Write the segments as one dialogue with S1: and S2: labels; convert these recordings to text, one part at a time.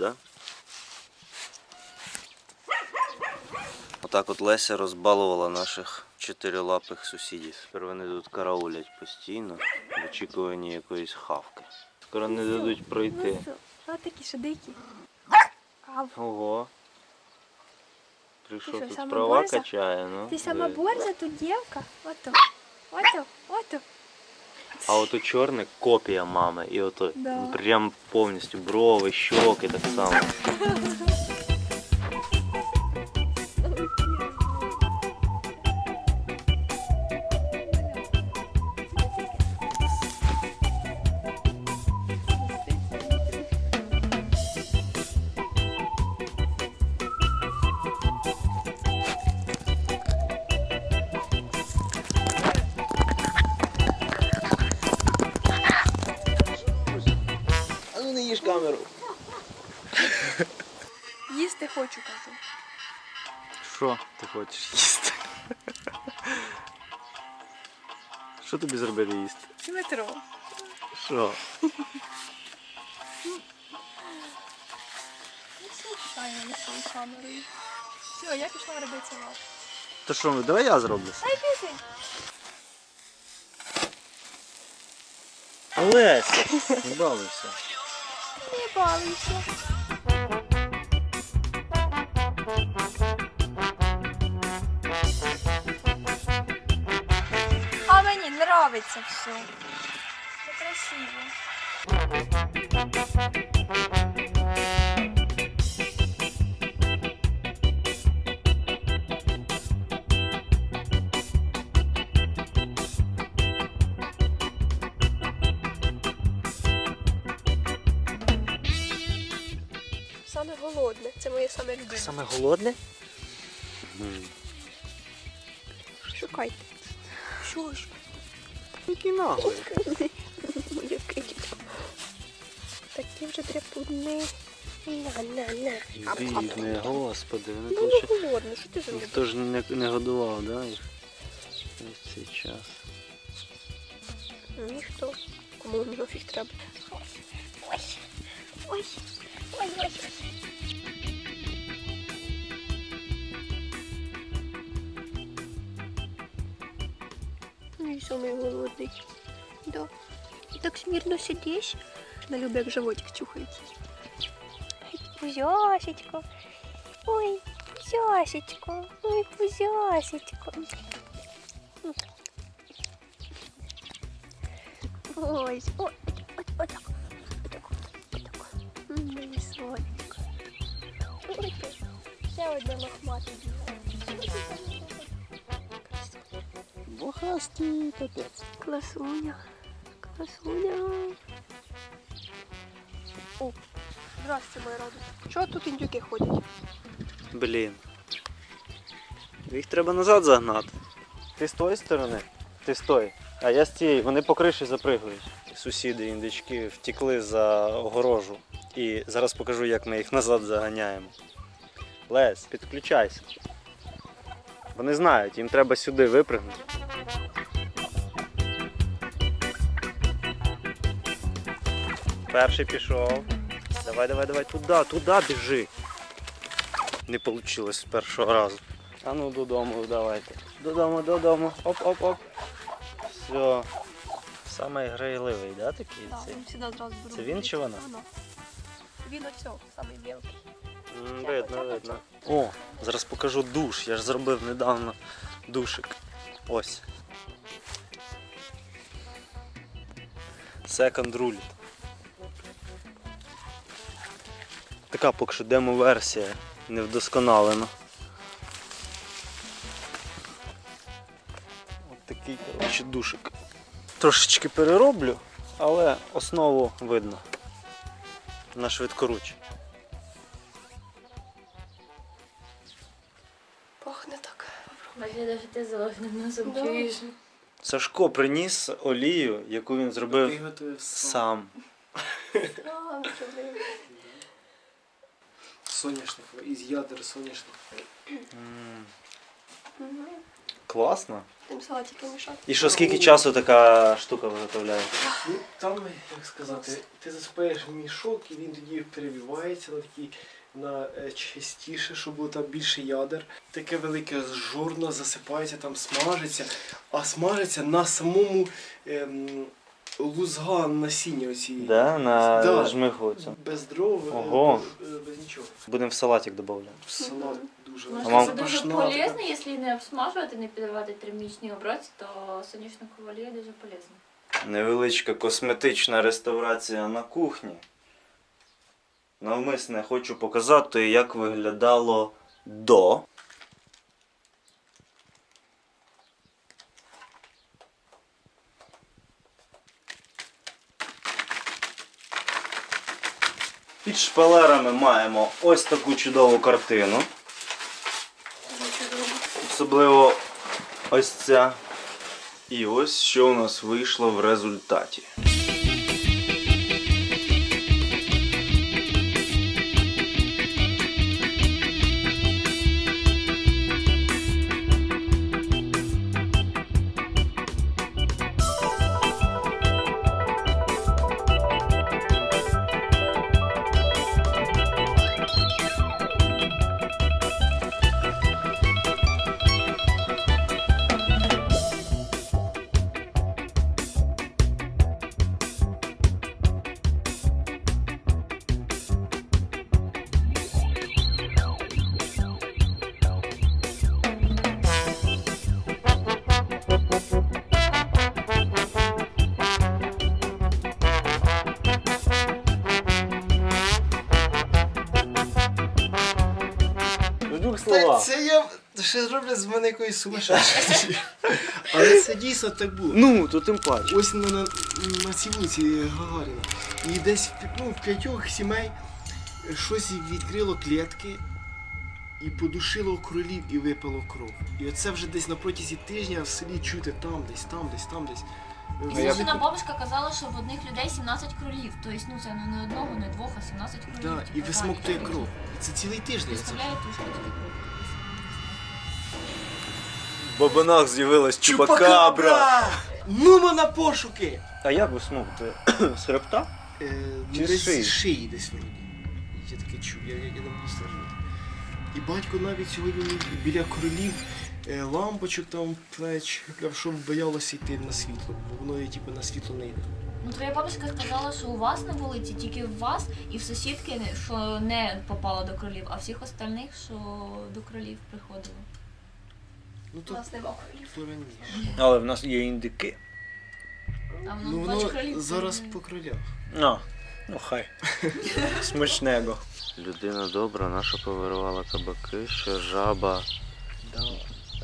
S1: да? Отак от Леся розбалувала наших чотирилапих сусідів. Тепер вони тут караулять постійно, в очікуванні якоїсь хавки. Скоро не дадуть пройти.
S2: А такі ще дикі.
S1: Ого. Прийшов тут права качає, ну.
S2: Ти сама борза, тут дівка. Ото. Ото, ото.
S1: А ото чорне копія мами. І ото
S2: Да.
S1: прям повністю брови, щоки так само.
S2: Їсти хочу, кажу.
S1: Що ти хочеш їсти? Що тобі зробили їсти?
S2: Метро.
S1: Що?
S2: Камерою. Все, я пішла робити салат.
S1: То що, ну, давай я зроблю.
S2: Ай, пісень.
S1: Олеся, не балуйся.
S2: Не балуйся. Нравиться все. Це красиво. Саме голодне. Це моє саме любиме.
S1: Саме голодне?
S2: Шукайте. Що ж?
S1: Який наглий.
S2: Такі вже дряпудні. На, на, на.
S1: Бідне, господи, вони
S2: Ну,
S1: тут ще...
S2: голодно, що ти зробив?
S1: Ніхто ж не, не годував, да, їх? Весь цей час.
S2: Ніхто. Кому воно фіг треба. Ой, ой, ой, ой, ой. І самий голодний. Да. Так смірно сидиш. На любі, як животик чухається. Пузясечко. Ой, пузясечко. Ой, пузясечко. Ой, ой, ой, отак, отак. Мені сонечко. Ще одне
S1: Бухастий капець.
S2: Класуня. Класуня. О, здрасте, моя радость. Чого тут індюки ходять?
S1: Блін. Їх треба назад загнати. Ти з тої сторони? Ти з тої. А я з цієї. Вони по криші запригують. Сусіди індички втікли за огорожу. І зараз покажу, як ми їх назад заганяємо. Лес, підключайся. Вони знають, їм треба сюди випригнути. Перший пішов. Давай, давай, давай, туди, туди біжи. Не вийшло з першого разу. А ну додому давайте. Додому, додому. Оп-оп-оп. Все. Самий грайливий, да, такий?
S2: Так, він завжди зразу беру.
S1: Це він чи вона?
S2: Він оцього, самий мелкий.
S1: Видно, видно. О, зараз покажу душ. Я ж зробив недавно душик. Ось. Second Ruled. Така поки що демо-версія, не вдосконалена. От такий, коротше, душик. Трошечки перероблю, але основу видно. На швидкоруч.
S2: Пахне так.
S3: Що ти заложним носом
S2: Да.
S3: чуєш.
S1: Сашко приніс олію, яку він зробив
S4: Виготовив
S1: сам.
S2: А,
S4: соняшнику, із ядер соняшника.
S1: М,
S2: Мгм.
S1: Класно.
S2: Тим салатики мішати.
S1: І що, скільки часу така штука виготовляє?
S4: Ну, там, як сказати, ти засипаєш мішок і він тоді перебивається на такий на е, частіше, щоб було там більше ядер. Таке велике жорно засипається, там смажиться, а смажиться на самому ем, лузга насіння оці.
S1: Да, на
S4: Да.
S1: жмиху цю.
S4: Без дров, е,
S1: Ого.
S4: без, е, без нічого.
S1: Будемо в салатик додавати.
S4: Салат дуже
S1: А
S3: Може,
S1: вам-
S3: це дуже
S4: запашна
S3: полезно, якщо не обсмажувати, не піддавати термічній обробці, то соняшникова олія дуже полезна.
S1: Невеличка косметична реставрація на кухні. Навмисне хочу показати, як виглядало до. Під шпалерами маємо ось таку чудову картину. Особливо ось ця. І ось що у нас вийшло в результаті. Двох
S4: це я ще зроблять з мене якоїсь сумасшедшої. Але це дійсно так було.
S1: Ну, то тим паче.
S4: Ось на, на, на цій вулиці Гагаріна. І десь в пі- ну, в п'ятьох сімей щось відкрило клітки і подушило кролів і випило кров. І оце вже десь на протязі тижня в селі чути там, десь, там, десь, там, десь.
S3: І
S4: Я-
S3: бабушка казала, що в одних людей 17 кролів. Тобто, ну це ну, не одного, не двох, а 17 кролів.
S4: Да, і
S3: Типу,
S4: висмоктує кров. Це цілий тиждень.
S1: В бабинах з'явилась
S4: Нумо на пошуки!
S1: А як ви смогти? З хребта?
S4: Е,
S1: Чи
S4: ну, десь
S1: з шиї?
S4: з шиї десь вроді. Я таке чув, я, я, я не буду стверджувати. І батько навіть сьогодні мені біля королів е, лампочок там плеч, щоб боялося йти на світло, бо воно типу, на світло не йде.
S3: Ну, твоя бабушка сказала, що у вас на вулиці тільки в вас і в сусідки, що не попало до кролів, а всіх остальних, що до кролів приходило.
S4: Ну
S2: У
S4: то,
S2: нас нема кролів.
S4: то раніше.
S1: Але в нас є індики.
S3: А воно,
S4: Ну
S3: бач,
S4: воно
S3: кролів
S4: зараз
S3: не-
S4: по кролях.
S1: А, ну хай. Смачного. Людина добра, наша повирувала кабаки, що жаба.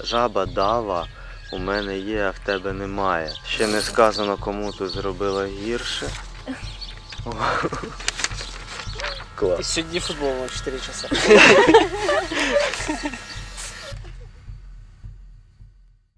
S1: Жаба дава у мене є, а в тебе немає. Ще не сказано, кому ти зробила гірше. Клас.
S5: Сьогодні футбол на 4 часа.